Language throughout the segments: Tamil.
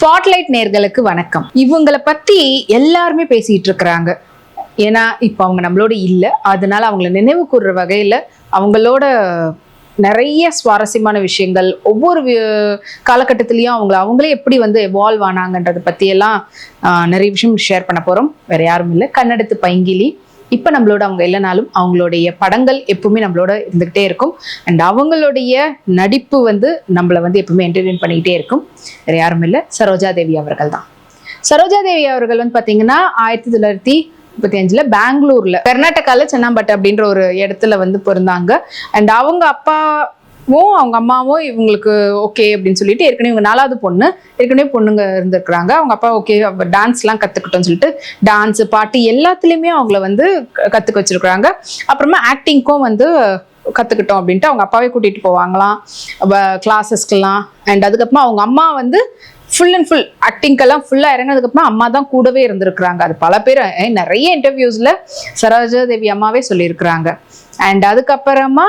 ஸ்பாட்லைட் நேர்களுக்கு வணக்கம். இவங்களை பத்தி எல்லாருமே பேசிட்டு இருக்கிறாங்க. ஏன்னா இப்போ அவங்க நம்மளோட இல்லை. அதனால அவங்கள நினைவு கூறுற வகையில் அவங்களோட நிறைய சுவாரஸ்யமான விஷயங்கள் ஒவ்வொரு காலகட்டத்திலையும் அவங்கள அவங்களே எப்படி வந்து எவால்வ் ஆனாங்கன்றதை பற்றியெல்லாம் நிறைய விஷயம் ஷேர் பண்ண போகிறோம் வேற யாரும் இல்லை. கண்ணெடுத்து பைங்கிலி. இப்போ நம்மளோட அவங்க இல்லைனாலும் அவங்களுடைய படங்கள் எப்பவுமே நம்மளோட இருந்துகிட்டே இருக்கும். அண்ட் அவங்களுடைய நடிப்பு வந்து நம்மளை வந்து எப்பவுமே என்டர்டெயின் பண்ணிக்கிட்டே இருக்கும். வேற யாரும் இல்லை. சரோஜா தேவி அவர்கள் தான். சரோஜா தேவி அவர்கள் வந்து பார்த்தீங்கன்னா ஆயிரத்தி தொள்ளாயிரத்தி முப்பத்தி அஞ்சுல பெங்களூர்ல கர்நாடகால சென்னாம்பட்டு அப்படின்ற ஒரு இடத்துல வந்து பிறந்தாங்க. அண்ட் அவங்க அப்பா அவங்க அம்மாவும் இவங்களுக்கு ஓகே அப்படின்னு சொல்லிட்டு ஏற்கனவே இவங்க நாலாவது பொண்ணு ஏற்கனவே பொண்ணுங்க இருந்திருக்கிறாங்க. அவங்க அப்பா ஓகே டான்ஸ்லாம் கற்றுக்கிட்டோம்னு சொல்லிட்டு டான்ஸ் பாட்டு எல்லாத்துலேயுமே அவங்கள வந்து கற்றுக்க வச்சுருக்குறாங்க. அப்புறமா ஆக்டிங்க்கும் வந்து கற்றுக்கிட்டோம் அப்படின்ட்டு அவங்க அப்பாவே கூட்டிகிட்டு போவாங்களாம். கிளாஸஸ்க்கெல்லாம் அண்ட் அதுக்கப்புறமா அவங்க அம்மா வந்து ஃபுல் அண்ட் ஃபுல் ஆக்டிங்கெல்லாம் ஃபுல்லாக இறங்கினதுக்கப்புறம் அம்மா தான் கூடவே இருந்திருக்கிறாங்க. அது பல பேர் நிறைய இன்டர்வியூஸில் சரோஜா தேவி அம்மாவே சொல்லியிருக்கிறாங்க. அண்ட் அதுக்கப்புறமா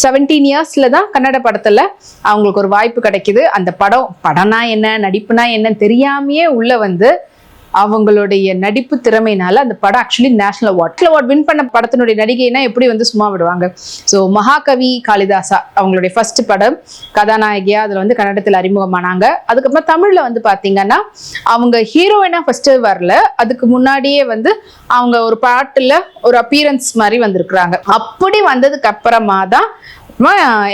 செவன்டீன் இயர்ஸில் தான் கன்னட படத்தில் அவங்களுக்கு ஒரு வாய்ப்பு கிடைக்குது. அந்த படம் படம்னா என்ன நடிப்புனா என்னன்னு தெரியாமையே உள்ளே வந்து அவங்களுடைய நடிப்பு திறமையினால அந்த படம் actually national award award win பண்ண படத்தினுடைய நடிகைனா எப்படி வந்து சும்மா விடுவாங்க? ஸோ மகாகவி காளிதாசா அவங்களுடைய ஃபர்ஸ்ட் படம். கதாநாயகியா அதில் வந்து கன்னடத்தில் அறிமுகமானாங்க. அதுக்கப்புறம் தமிழில் வந்து பார்த்தீங்கன்னா அவங்க ஹீரோயினா ஃபர்ஸ்ட் வரல. அதுக்கு முன்னாடியே வந்து அவங்க ஒரு பாட்டில் ஒரு அப்பீரன்ஸ் மாதிரி வந்திருக்கிறாங்க. அப்படி வந்ததுக்கு அப்புறமா தான்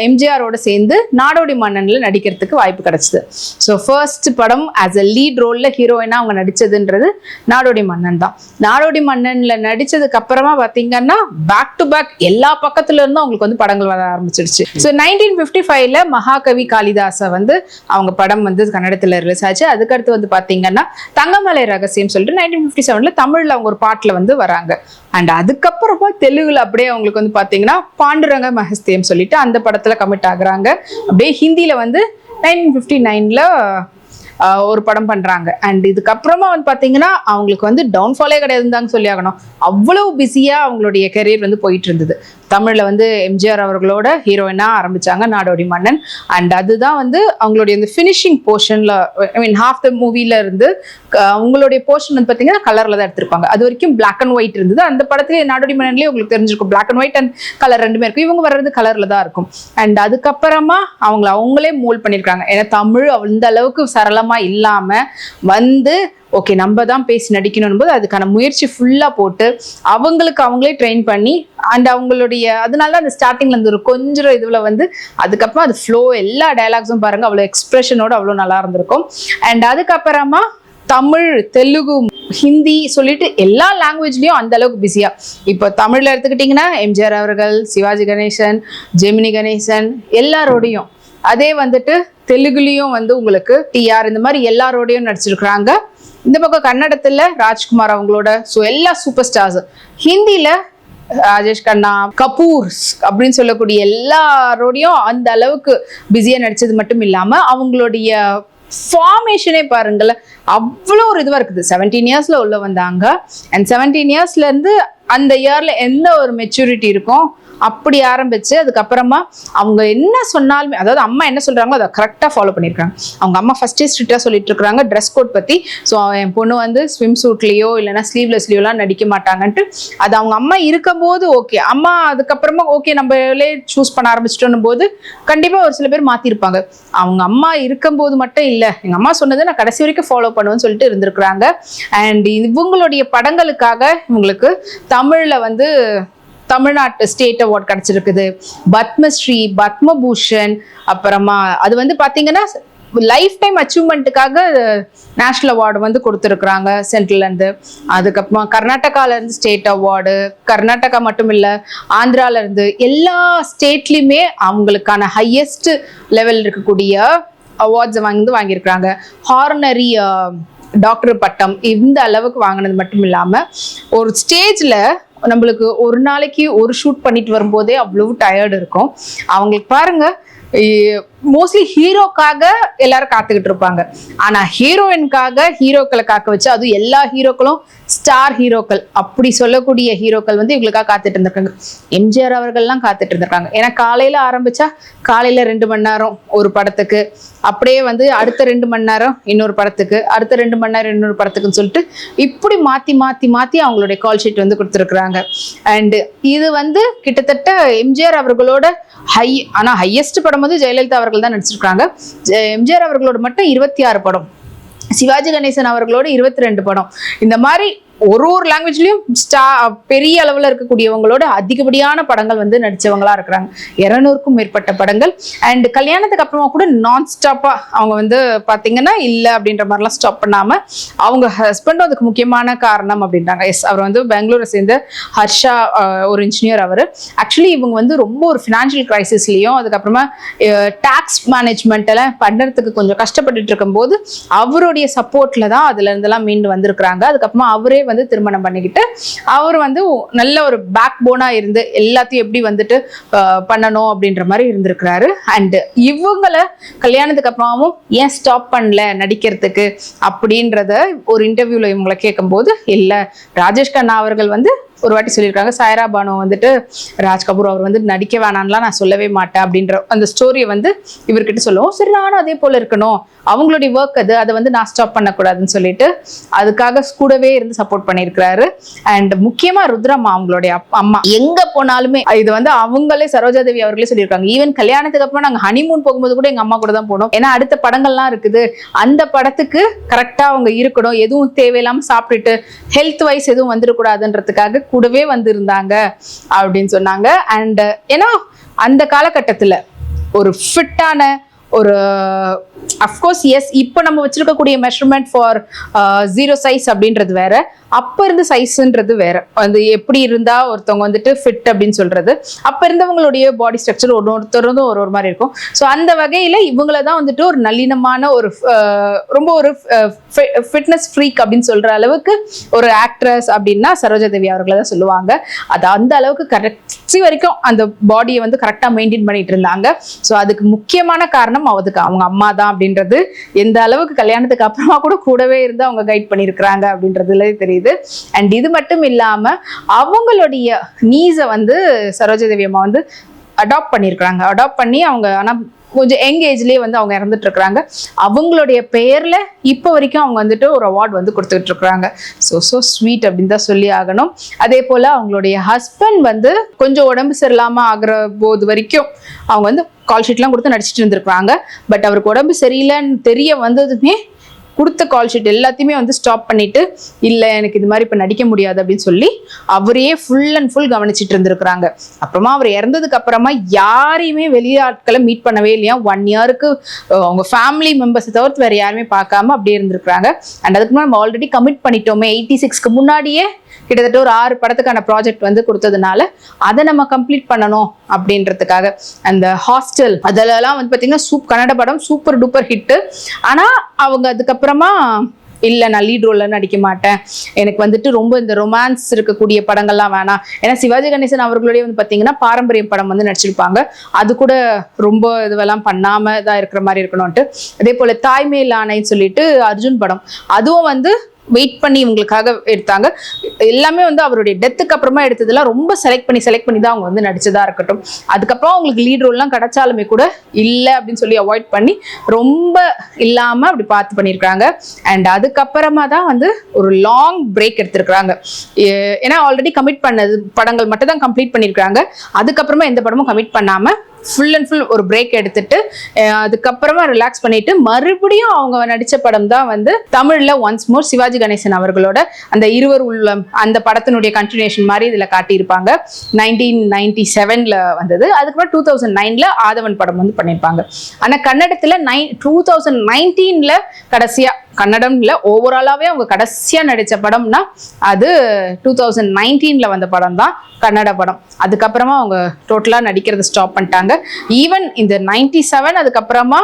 எம்ஜிஆரோட சேர்ந்து நாடோடி மன்னன்ல நடிக்கிறதுக்கு வாய்ப்பு கிடைச்சது. ஸோ ஃபர்ஸ்ட் படம் ஆஸ் அ லீட் ரோல்ல ஹீரோயினா அவங்க நடிச்சதுன்றது நாடோடி மன்னன் தான். நாடோடி மன்னன்ல நடிச்சதுக்கு அப்புறமா பாத்தீங்கன்னா பேக் டு பேக் எல்லா பக்கத்துல இருந்தும் அவங்களுக்கு வந்து படங்கள் வர ஆரம்பிச்சிருச்சு. ஸோ நைன்டீன் ஃபிஃப்டி ஃபைவ்ல மகாகவி காளிதாசை வந்து அவங்க படம் வந்து கன்னடத்துல ரிலீஸ் ஆச்சு. அதுக்கடுத்து வந்து பாத்தீங்கன்னா தங்கமலை ரகசியம் சொல்லிட்டு நைன்டீன் ஃபிஃப்டி செவன்ல தமிழ்ல அவங்க ஒரு பாட்டுல வந்து வராங்க. அண்ட் அதுக்கப்புறமா தெலுங்குல அப்படியே அவங்களுக்கு வந்து பாத்தீங்கன்னா பாண்டுரங்க மகஸ்தியம் சொல்லிட்டு அந்த படத்துல கமிட் ஆகுறாங்க. அப்படியே ஹிந்தில வந்து நைன்டீன் ஃபிஃப்டி நைன்ல ஒரு படம் பண்ணுறாங்க அண்ட் இதுக்கப்புறமா வந்து பார்த்தீங்கன்னா அவங்களுக்கு வந்து டவுன்ஃபாலே கிடையாதுன்னு சொல்லி ஆகணும். அவ்வளோ பிஸியாக அவங்களுடைய கெரியர் வந்து போயிட்டு இருந்தது. தமிழில் வந்து எம்ஜிஆர் அவர்களோட ஹீரோயினாக ஆரம்பித்தாங்க நாடோடி மன்னன். அண்ட் அதுதான் வந்து அவங்களுடைய இந்த ஃபினிஷிங் போர்ஷனில் ஐ மீன் ஹாஃப் த மூவியில் இருந்து அவங்களுடைய போர்ஷன் வந்து பார்த்தீங்கன்னா கலரில் தான் எடுத்திருப்பாங்க. அது வரைக்கும் பிளாக் அண்ட் ஒயிட் இருந்தது. அந்த படத்துல நாடோடி மன்னன்லேயே உங்களுக்கு தெரிஞ்சிருக்கும். Black and white and colour ரெண்டுமே இருக்கும். இவங்க வர்றது கலரில் தான் இருக்கும். அண்ட் அதுக்கப்புறமா அவங்கள அவங்களே மூல் பண்ணியிருக்காங்க ஏன்னா தமிழ் அந்த அளவுக்கு சம்மந்தமாக இல்லாமல் வந்து ஓகே நம்ம தான் பேசி நடிக்கணும் போது அதுக்கான முயற்சி ஃபுல்லாக போட்டு அவங்களுக்கு அவங்களே ட்ரெயின் பண்ணி அண்ட் அவங்களுடைய அதனால அந்த ஸ்டார்டிங்ல இருந்து ஒரு கொஞ்சம் இதுல வந்து அதுக்கப்புறம் அது ஃப்ளோ எல்லா டைலாக்ஸும் பாருங்க அவ்வளோ எக்ஸ்பிரஷனோட அவ்வளோ நல்லா இருந்திருக்கும். அண்ட் அதுக்கப்புறமா தமிழ் தெலுங்கு ஹிந்தி சொல்லிட்டு எல்லா லாங்குவேஜ்லேயும் அந்த அளவுக்கு பிஸியாக இப்போ தமிழில் எடுத்துக்கிட்டிங்கன்னா எம்ஜிஆர் அவர்கள் சிவாஜி கணேசன் ஜெமினி கணேசன் எல்லாரோடையும். அதே வந்துட்டு தெலுங்குலேயும் வந்து உங்களுக்கு டிஆர் இந்த மாதிரி எல்லாரோடையும் நடிச்சிருக்கிறாங்க. இந்த பக்கம் கன்னடத்துல ராஜ்குமார் அவங்களோட ஸோ எல்லா சூப்பர் ஸ்டார்ஸ் ஹிந்தியில் ராஜேஷ் கண்ணா கபூர் அப்படின்னு சொல்லக்கூடிய எல்லாரோடையும் அந்த அளவுக்கு பிஸியாக நடிச்சது மட்டும் இல்லாமல் அவங்களுடைய ஃபார்மேஷனே பாருங்களேன் அவ்வளோ ஒரு இதுவாக இருக்குது. செவன்டீன் இயர்ஸில் உள்ள வந்தாங்க. அண்ட் செவன்டீன் இயர்ஸ்லேருந்து அந்த இயரில் எந்த ஒரு மெச்சூரிட்டி இருக்கும் அப்படி ஆரம்பிச்சு அதுக்கப்புறமா அவங்க என்ன சொன்னாலுமே அதாவது அம்மா என்ன சொல்றாங்களோ அதை கரெக்டாக ஃபாலோ பண்ணியிருக்காங்க அவங்க அம்மா ஃபர்ஸ்டே ஸ்ட்ரிக்டாக சொல்லிட்டு இருக்காங்க ட்ரெஸ் கோட் பற்றி ஸோ என் பொண்ணு வந்து ஸ்விம் சூட்லேயோ இல்லைன்னா ஸ்லீவ்லெஸ்லேயோலாம் நடிக்க மாட்டாங்கன்ட்டு அது அவங்க அம்மா இருக்கும்போது ஓகே அம்மா அதுக்கப்புறமா ஓகே நம்மளே சூஸ் பண்ண ஆரம்பிச்சிட்டோன்னும் போது கண்டிப்பாக ஒரு சில பேர் மாற்றிருப்பாங்க அவங்க அம்மா இருக்கும்போது மட்டும் இல்லை. எங்கள் அம்மா சொன்னதை நான் கடைசி வரைக்கும் ஃபாலோ பண்ணுவோம்னு சொல்லிட்டு இருந்திருக்கிறாங்க. அண்ட் இவங்களுடைய படங்களுக்காக இவங்களுக்கு தமிழில் வந்து தமிழ்நாட்டு ஸ்டேட் அவார்ட் கிடச்சிருக்குது. பத்மஸ்ரீ பத்மபூஷன் அப்புறமா அது வந்து பார்த்தீங்கன்னா லைஃப் டைம் அச்சீவ்மெண்ட்டுக்காக நேஷ்னல் அவார்டு வந்து கொடுத்துருக்குறாங்க சென்ட்ரல்லேருந்து அதுக்கப்புறமா கர்நாடகால இருந்து ஸ்டேட் அவார்டு கர்நாடகா மட்டும் இல்லை ஆந்திரால இருந்து எல்லா ஸ்டேட்லேயுமே அவங்களுக்கான ஹையஸ்ட் லெவல் இருக்கக்கூடிய அவார்ட்ஸை வந்து வாங்கியிருக்கிறாங்க. ஹார்னரி டாக்டர் பட்டம் இந்த அளவுக்கு வாங்கினது மட்டும் இல்லாமல் ஒரு ஸ்டேஜில் நம்மளுக்கு ஒரு நாளைக்கு ஒரு ஷூட் பண்ணிட்டு வரும்போதே அவ்வளவு டயர்டு இருக்கும். அவங்களுக்கு பாருங்கள் மோஸ்ட்லி ஹீரோக்காக எல்லாரும் காத்துக்கிட்டு இருப்பாங்க. ஆனா ஹீரோயின்காக ஹீரோக்களை காக்க வச்சு அதுவும் எல்லா ஹீரோக்களும் ஸ்டார் ஹீரோக்கள் அப்படி சொல்லக்கூடிய ஹீரோக்கள் வந்து இவங்களுக்காக காத்துட்டு இருந்திருக்காங்க. எம்ஜிஆர் அவர்கள்லாம் காத்துட்டு இருந்திருக்காங்க. ஏன்னா காலையில ஆரம்பிச்சா காலையில ரெண்டு மணி நேரம் ஒரு படத்துக்கு. அப்படியே வந்து அடுத்த ரெண்டு மணி நேரம் இன்னொரு படத்துக்கு அடுத்த ரெண்டு மணி நேரம் இன்னொரு படத்துக்குன்னு சொல்லிட்டு இப்படி மாத்தி மாத்தி மாத்தி அவங்களுடைய கால் ஷீட் வந்து கொடுத்துருக்குறாங்க. அண்ட் இது வந்து கிட்டத்தட்ட எம்ஜிஆர் அவர்களோட ஹை ஆனா ஹையஸ்ட் படம் வந்து ஜெயலலிதா அவர்கள் தான் நடிச்சிருக்காங்க. எம்ஜிஆர் அவர்களோட மட்டும் இருபத்தி ஆறு படம். சிவாஜி கணேசன் அவர்களோட இருபத்தி ரெண்டு படம். இந்த மாதிரி ஒரு ஒரு லாங்குவேஜ்லயும் ஸ்டா பெரிய அளவில் இருக்கக்கூடியவங்களோட அதிகப்படியான படங்கள் வந்து நடிச்சவங்களா இருக்கிறாங்க. இருநூறுக்கும் மேற்பட்ட படங்கள். அண்ட் கல்யாணத்துக்கு அப்புறமா கூட நான் ஸ்டாப்பா அவங்க வந்து பாத்தீங்கன்னா இல்ல அப்படின்ற மாதிரிலாம் ஸ்டாப் பண்ணாம அவங்க ஹஸ்பண்டும் அதுக்கு முக்கியமான காரணம் அப்படின்றாங்க. எஸ் அவர் வந்து பெங்களூரை சேர்ந்த ஹர்ஷா ஒரு இன்ஜினியர் அவர். ஆக்சுவலி இவங்க வந்து ரொம்ப ஒரு ஃபினான்ஷியல் கிரைசிஸ்லயும் அதுக்கப்புறமா டாக்ஸ் மேனேஜ்மெண்ட் எல்லாம் பண்ணுறதுக்கு கொஞ்சம் கஷ்டப்பட்டுட்டு இருக்கும்போது அவருடைய சப்போர்ட்ல தான் அதுல இருந்தெல்லாம் மீண்டு வந்திருக்கிறாங்க. அதுக்கப்புறமா அவரே வந்து திருமணம் பண்ணிக்கிட்டு அவர் வந்து நல்ல ஒரு பேக் போனாக இருந்து எல்லாத்தையும் எப்படி வந்துட்டு பண்ணணும் அப்படின்ற மாதிரி இருந்திருக்கிறாரு. அண்டு இவங்கள கல்யாணத்துக்கு அப்புறமாவும் ஏன் ஸ்டாப் பண்ணல நடிக்கிறதுக்கு அப்படின்றத ஒரு இன்டர்வியூவில் இவங்களை கேட்கும்போது இல்லை ராஜேஷ் கண்ணா அவர்கள் வந்து ஒரு வாட்டி சொல்லியிருக்காங்க சாயரா பானு வந்துட்டு ராஜ் கபூர் அவர் வந்து நடிக்க வேணான்லாம் நான் சொல்லவே மாட்டேன் அப்படின்ற அந்த ஸ்டோரியை வந்து இவர்கிட்ட சொல்லுவோம். சரி நானும் அதே போல இருக்கணும். அவங்களுடைய ஒர்க் அது. அதை வந்து நான் ஸ்டாப் பண்ணக்கூடாதுன்னு சொல்லிட்டு அதுக்காக கூடவே இருந்து சப்போர்ட் பண்ணியிருக்கிறாரு. அண்ட் முக்கியமா ருத்ரம்மா அவங்களுடைய அம்மா. எங்க போனாலுமே இது வந்து அவங்களே சரோஜாதேவி அவர்களே சொல்லியிருக்காங்க. ஈவன் கல்யாணத்துக்கு அப்புறம் நாங்கள் ஹனிமூன் போகும்போது கூட எங்க அம்மா கூட தான் போனோம். ஏன்னா அடுத்த படங்கள்லாம் இருக்குது. அந்த படத்துக்கு கரெக்டா அவங்க இருக்கணும். எதுவும் தேவையில்லாமல் சாப்பிட்டுட்டு ஹெல்த் வைஸ் எதுவும் வந்துடக்கூடாதுன்றதுக்காக கூடவே வந்திருந்தாங்க அப்படின்னு சொன்னாங்க. அண்ட் ஏன்னா அந்த காலகட்டத்துல ஒரு ஃபிட்டான ஒரு அஃப்கோர்ஸ் எஸ் இப்போ நம்ம வச்சிருக்கக்கூடிய மெஷர்மெண்ட் ஃபார் ஜீரோ சைஸ் அப்படின்றது வேற. அப்போ இருந்த சைஸ்ன்றது வேற. அது எப்படி இருந்தா ஒருத்தவங்க வந்துட்டு ஃபிட் அப்படின்னு சொல்றது. அப்போ இருந்தவங்களுடைய பாடி ஸ்ட்ரக்சர் ஒரு ஒருத்தருந்தும் ஒரு ஒரு மாதிரி இருக்கும். ஸோ அந்த வகையில இவங்கள தான் வந்துட்டு ஒரு நல்லினமான ஒரு ரொம்ப ஒரு ஃபிட்னஸ் ஃப்ரீக் அப்படின்னு சொல்ற அளவுக்கு ஒரு ஆக்ட்ரஸ் அப்படின்னா சரோஜா தேவி அவர்களை தான் சொல்லுவாங்க. அது அந்த அளவுக்கு கடைசி வரைக்கும் அந்த பாடியை வந்து கரெக்டாக மெயின்டைன் பண்ணிட்டு இருந்தாங்க. ஸோ அதுக்கு முக்கியமான காரணம் அவதுக்கு. அவங்க அம்மா தான் அப்படின்றது. எந்த அளவுக்கு கல்யாணத்துக்கு அப்புறமா கூட கூடவே இருந்து அவங்க கைட் பண்ணியிருக்கிறாங்க அப்படின்றதுல தெரியுது. அண்ட் இது மட்டும் இல்லாம அவங்களுடைய நீஸை வந்து சரோஜாதேவி அம்மா வந்து அடாப்ட் பண்ணியிருக்கிறாங்க அடாப்ட் பண்ணி அவங்க ஆனால் கொஞ்சம் யங் ஏஜ்லயே வந்து அவங்க இறந்துட்டு இருக்கிறாங்க. அவங்களுடைய பெயர்ல இப்போ வரைக்கும் அவங்க வந்துட்டு ஒரு அவார்ட் வந்து கொடுத்துட்டு இருக்கிறாங்க. ஸோ ஸோ ஸ்வீட் அப்படின்னு தான் சொல்லி ஆகணும். அதே போல அவங்களுடைய ஹஸ்பண்ட் வந்து கொஞ்சம் உடம்பு சரியில்லாம ஆகிற போது வரைக்கும் அவங்க வந்து கால் ஷீட்லாம் கொடுத்து நடிச்சிட்டு இருந்திருக்காங்க பட் அவருக்கு உடம்பு சரியில்லைன்னு தெரிய வந்ததுமே கொடுத்த கால் ஷீட் எல்லாத்தையுமே வந்து ஸ்டாப் பண்ணிட்டு இல்லை எனக்கு இது மாதிரி இப்போ நடிக்க முடியாது அப்படின்னு சொல்லி அவரையே ஃபுல் அண்ட் ஃபுல் கவனிச்சிட்டு இருந்திருக்கிறாங்க. அப்புறமா அவர் இறந்ததுக்கு அப்புறமா யாரையுமே வெளியாட்களை மீட் பண்ணவே இல்லையா? ஒன் இயருக்கு அவங்க ஃபேமிலி மெம்பர்ஸை தவிர்த்து வேற யாருமே பார்க்காம அப்படியே இருந்திருக்கிறாங்க. அண்ட் அதுக்கு நம்ம ஆல்ரெடி கமிட் பண்ணிட்டோமே. எயிட்டி சிக்ஸ்க்கு முன்னாடியே கிட்டத்தட்ட ஒரு ஆறு படத்துக்கான ப்ராஜெக்ட் வந்து கொடுத்ததுனால அதை நம்ம கம்ப்ளீட் பண்ணணும் அப்படின்றதுக்காக. அந்த ஹாஸ்டல் அதெல்லாம் வந்து பார்த்தீங்கன்னா சூப் கன்னட படம் சூப்பர் டூப்பர் ஹிட்டு ஆனால் அவங்க அதுக்கப்புறம் இல்லை நான் லீட் ரோலில் நடிக்க மாட்டேன். எனக்கு வந்துட்டு ரொம்ப இந்த ரொமான்ஸ் இருக்கக்கூடிய படங்கள்லாம் வேணாம். ஏன்னா சிவாஜி கணேசன் அவர்களுடைய வந்து பார்த்தீங்கன்னா பாரம்பரியம் படம் வந்து நடிச்சிருப்பாங்க. அது கூட ரொம்ப இதுவெல்லாம் பண்ணாம தான் இருக்கிற மாதிரி இருக்கணும்ட்டு. அதே போல தாய்மேல் ஆணைன்னு சொல்லிட்டு அர்ஜுன் படம். அதுவும் வந்து வெயிட் பண்ணி இவங்களுக்காக எடுத்தாங்க. எல்லாமே வந்து அவருடைய டெத்துக்கு அப்புறமா எடுத்ததெல்லாம் ரொம்ப செலக்ட் பண்ணி செலக்ட் பண்ணி தான் அவங்க வந்து நடிச்சதா இருக்கட்டும். அதுக்கப்புறம் அவங்களுக்கு லீட் ரோல்லாம் கிடைச்சாலுமே கூட இல்லை அப்படின்னு சொல்லி அவாய்ட் பண்ணி ரொம்ப இல்லாமல் அப்படி பார்த்து பண்ணியிருக்காங்க அண்ட் அதுக்கப்புறமா தான் வந்து ஒரு லாங் பிரேக் எடுத்திருக்கிறாங்க. ஏ- ஏன்னா ஆல்ரெடி கமிட் பண்ணது படங்கள் மட்டும் தான் கம்ப்ளீட் பண்ணியிருக்காங்க அதுக்கப்புறமா எந்த படமும் கமிட் பண்ணாமல் ஃபுல் அண்ட் ஃபுல் ஒரு பிரேக் எடுத்துட்டு அதுக்கப்புறமா ரிலாக்ஸ் பண்ணிட்டு மறுபடியும் அவங்க நடித்த படம் தான் வந்து தமிழில் ஒன்ஸ் மோர் சிவாஜி கணேசன் அவர்களோட அந்த இருவர் உள்ளம் அந்த படத்தினுடைய கண்டினியூஷன் மாதிரி இதில் காட்டியிருப்பாங்க. நைன்டீன் நைன்டி செவனில் வந்தது. அதுக்கப்புறம் டூ தௌசண்ட் நைனில் ஆதவன் படம் வந்து பண்ணியிருப்பாங்க. ஆனால் கன்னடத்தில் நைன் டூ தௌசண்ட் நைன்டீனில் கடைசியாக கன்னடம் இல்லை ஓவராலாகவே அவங்க கடைசியாக நடித்த படம்னா அது டூ தௌசண்ட் நைன்டீனில் வந்த படம் தான் கன்னட படம். அதுக்கப்புறமா அவங்க டோட்டலாக நடிக்கிறத ஸ்டாப் பண்ணிட்டாங்க. ஈவன் இந்த நைன்டி செவன் அதுக்கப்புறமா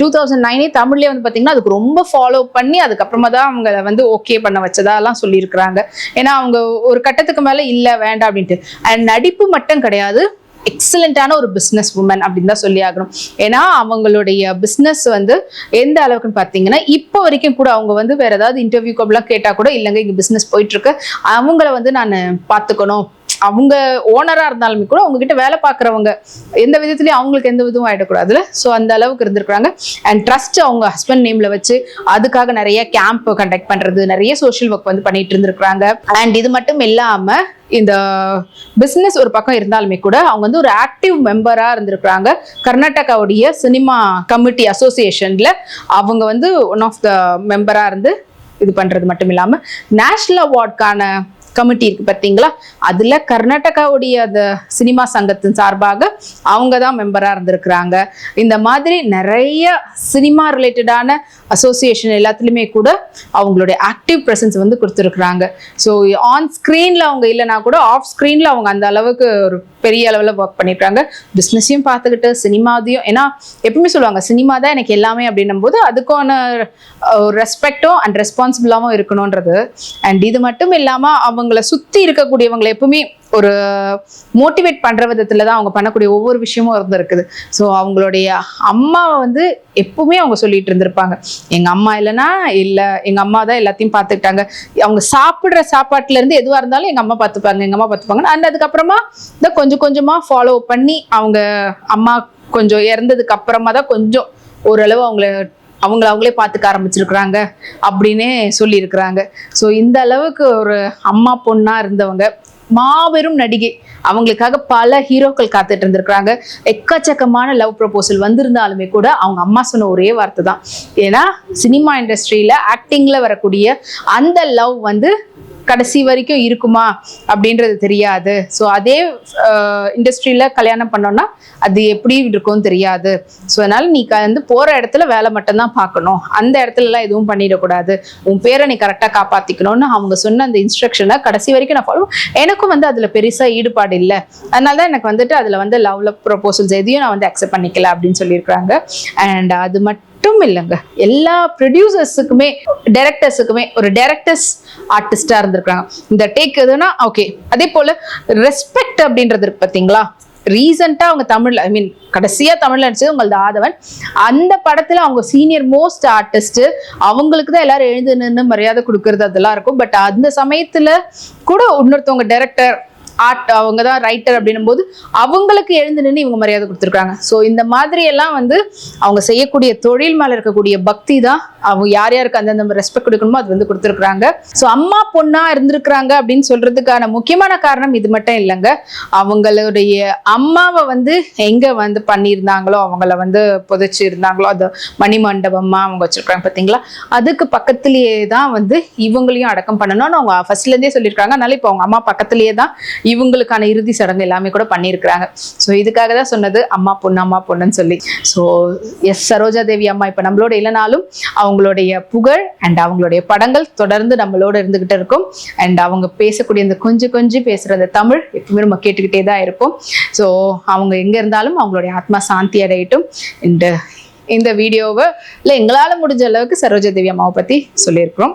டூ தௌசண்ட் நைனே தமிழ்லேயே வந்து பார்த்தீங்கன்னா அதுக்கு ரொம்ப ஃபாலோ பண்ணி அதுக்கப்புறமா தான் அவங்க வந்து ஓகே பண்ண வச்சதாலாம் சொல்லியிருக்கிறாங்க. ஏன்னா அவங்க ஒரு கட்டத்துக்கு மேலே இல்லை வேண்டாம் அப்படின்ட்டு. அண்ட் நடிப்பு மட்டும் கிடையாது எக்ஸலண்ட்டான ஒரு பிஸ்னஸ் உமன் அப்படின்னு தான் சொல்லி ஆகணும். ஏன்னா அவங்களுடைய பிஸ்னஸ் வந்து எந்த அளவுக்குன்னு பார்த்தீங்கன்னா இப்போ வரைக்கும் கூட அவங்க வந்து வேற ஏதாவது இன்டர்வியூக்கு அப்படிலாம் கேட்டால் கூட இல்லைங்க இங்கே பிஸ்னஸ் போயிட்டு இருக்கு. அவங்கள வந்து நான் பார்த்துக்கணும். அவங்க ஓனரா இருந்தாலுமே கூட அவங்ககிட்ட வேலை பார்க்குறவங்க எந்த விதத்துலயும் அவங்களுக்கு எந்த விதமும் ஆயிடக்கூடாதுல ஸோ அந்த அளவுக்கு இருந்திருக்கிறாங்க. அண்ட் ட்ரஸ்ட் அவங்க ஹஸ்பண்ட் நேம்ல வச்சு அதுக்காக நிறைய கேம்ப் கண்டக்ட் பண்றது நிறைய சோஷியல் ஒர்க் வந்து பண்ணிட்டு இருந்திருக்கிறாங்க. அண்ட் இது மட்டும் இல்லாம இந்த பிஸ்னஸ் ஒரு பக்கம் இருந்தாலுமே கூட அவங்க வந்து ஒரு ஆக்டிவ் மெம்பராக இருந்திருக்கிறாங்க. கர்நாடகாவுடைய சினிமா கமிட்டி அசோசியேஷன்ல அவங்க வந்து ஒன் ஆஃப் த மெம்பராக இருந்து இது பண்ணுறது மட்டும் இல்லாமல் நேஷ்னல் அவார்டுக்கான கமிட்டி இருக்கு பார்த்தீங்களா? அதுல கர்நாடகாவுடைய அந்த சினிமா சங்கத்தின் சார்பாக அவங்க தான் மெம்பராக இருந்திருக்கிறாங்க. இந்த மாதிரி நிறைய சினிமா ரிலேட்டடான அசோசியேஷன் எல்லாத்துலேயுமே கூட அவங்களுடைய ஆக்டிவ் ப்ரெசன்ஸ் வந்து கொடுத்துருக்குறாங்க. ஸோ ஆன் ஸ்க்ரீனில் அவங்க இல்லைனா கூட ஆஃப் ஸ்க்ரீனில் அவங்க அந்த அளவுக்கு ஒரு பெரிய அளவில் ஒர்க் பண்ணியிருக்காங்க பிஸ்னஸையும் பார்த்துக்கிட்டு சினிமாதையும் ஏன்னா எப்பவுமே சொல்லுவாங்க சினிமா தான் எனக்கு எல்லாமே அப்படின்னும் போது அதுக்கான ரெஸ்பெக்டும் அண்ட் ரெஸ்பான்சிபிளாகவும் இருக்கணுன்றது அண்ட் இது மட்டும் இல்லாமல் அவங்க அவங்கள சுற்றி இருக்கக்கூடியவங்களை எப்பவுமே ஒரு மோட்டிவேட் பண்ற விதத்துல தான் அவங்க பண்ணக்கூடிய ஒவ்வொரு விஷயமும் இருந்திருக்குது. ஸோ அவங்களுடைய அம்மாவை வந்து எப்பவுமே அவங்க சொல்லிட்டு இருந்திருப்பாங்க. எங்க அம்மா இல்லைன்னா இல்லை எங்க அம்மா தான் எல்லாத்தையும் பார்த்துக்கிட்டாங்க. அவங்க சாப்பிட்ற சாப்பாட்டுல இருந்து எதுவா இருந்தாலும் எங்க அம்மா பார்த்துப்பாங்க எங்க அம்மா பார்த்துப்பாங்க அண்ட் அதுக்கப்புறமா இந்த கொஞ்சம் கொஞ்சமா ஃபாலோ பண்ணி அவங்க அம்மா கொஞ்சம் இறந்ததுக்கு அப்புறமா தான் கொஞ்சம் ஓரளவு அவங்கள அவங்கள அவங்களே பார்த்துக்க ஆரம்பிச்சிருக்கிறாங்க அப்படின்னே சொல்லியிருக்கிறாங்க. ஸோ இந்த அளவுக்கு ஒரு அம்மா பொண்ணாக இருந்தவங்க மாபெரும் நடிகை. அவங்களுக்காக பல ஹீரோக்கள் காத்துட்டு இருந்திருக்கிறாங்க. எக்கச்சக்கமான லவ் ப்ரப்போசல் வந்திருந்தாலுமே கூட அவங்க அம்மா சொன்ன ஒரே வார்த்தை தான். ஏன்னா சினிமா இண்டஸ்ட்ரியில் ஆக்டிங்கில் வரக்கூடிய அந்த லவ் வந்து கடைசி வரைக்கும் இருக்குமா அப்படின்றது தெரியாது. ஸோ அதே இண்டஸ்ட்ரியில் கல்யாணம் பண்ணோன்னா அது எப்படி இருக்கும்னு தெரியாது. ஸோ அதனால் நீ க- வந்து போகிற இடத்துல வேலை மட்டும்தான் பார்க்கணும். அந்த இடத்துலலாம் எதுவும் பண்ணிடக்கூடாது. உன் பேரை நீ கரெக்டாக காப்பாற்றிக்கணும்னு அவங்க சொன்ன அந்த இன்ஸ்ட்ரக்ஷனை கடைசி வரைக்கும் நான் ஃபாலோ எனக்கும் வந்து அதில் பெருசாக ஈடுபாடு இல்லை. அதனால தான் எனக்கு வந்துட்டு அதில் வந்து லவ்ல ப்ரொபோசல்ஸ் எதையும் நான் வந்து அக்செப்ட் பண்ணிக்கல அப்படின்னு சொல்லியிருக்கிறாங்க. அண்ட் அது மட்டும் மட்டும் இல்லைங்க. எல்லா ப்ரொடியூசர்ஸுக்குமே டேரக்டர்ஸுக்குமே ஒரு டேரக்டர்ஸ் ஆர்டிஸ்டாக இருந்திருக்காங்க இந்த டேக் எதுனா ஓகே அதே போல் ரெஸ்பெக்ட் அப்படின்றது இருக்கு பார்த்தீங்களா ரீசெண்டாக அவங்க தமிழில் ஐ மீன் கடைசியாக தமிழில் நடிச்சது உங்களது ஆதவன். அந்த படத்தில் அவங்க சீனியர் மோஸ்ட் ஆர்டிஸ்ட்டு அவங்களுக்கு தான் எல்லாரும் எழுந்து நின்று மரியாதை கொடுக்கறது அதெல்லாம் இருக்கும். பட் அந்த சமயத்தில் கூட இன்னொருத்தவங்க டேரக்டர் ஆர்ட் அவங்க தான் ரைட்டர் அப்படின்னும் போது அவங்களுக்கு எழுந்து நின்று இவங்க மரியாதை கொடுத்துருக்காங்க ஸோ இந்த மாதிரி எல்லாம் வந்து அவங்க செய்யக்கூடிய தொழில் மேலே இருக்கக்கூடிய பக்தி தான் அவங்க யார் யாருக்கு அந்தந்த ரெஸ்பெக்ட் கொடுக்கணுமோ அது வந்து கொடுத்துருக்குறாங்க. ஸோ அம்மா பொண்ணா இருந்திருக்கிறாங்க அப்படின்னு சொல்றதுக்கான முக்கியமான காரணம் இது மட்டும் இல்லைங்க. அவங்களுடைய அம்மாவை வந்து எங்க வந்து பண்ணியிருந்தாங்களோ அவங்கள வந்து புதைச்சி இருந்தாங்களோ அது மணிமண்டபமா அவங்க வச்சிருக்காங்க பார்த்தீங்களா அதுக்கு பக்கத்திலேயே தான் வந்து இவங்களையும் அடக்கம் பண்ணணும்னு அவங்க ஃபர்ஸ்ட்லேருந்தே சொல்லியிருக்காங்க. அதனால இப்போ அவங்க அம்மா பக்கத்திலேயே தான் இவங்களுக்கான இறுதி சடங்கு எல்லாமே கூட பண்ணியிருக்கிறாங்க. ஸோ இதுக்காக தான் சொன்னது அம்மா பொண்ணு அம்மா பொண்ணுன்னு சொல்லி. ஸோ எஸ் சரோஜா தேவி அம்மா இப்போ நம்மளோட இல்லைனாலும் அவங்களுடைய புகழ் அண்ட் அவங்களுடைய படங்கள் தொடர்ந்து நம்மளோட இருந்துகிட்டு இருக்கும். அண்ட் அவங்க பேசக்கூடிய இந்த கொஞ்சம் கொஞ்சம் பேசுகிற அந்த தமிழ் எப்பவுமே நம்ம கேட்டுக்கிட்டே தான் இருக்கும் ஸோ அவங்க எங்கே இருந்தாலும் அவங்களுடைய ஆத்மா சாந்தி அடையட்டும். இந்த இந்த வீடியோவை இல்லை எங்களால் முடிஞ்ச அளவுக்கு சரோஜா தேவி அம்மாவை பற்றி சொல்லியிருக்கிறோம்.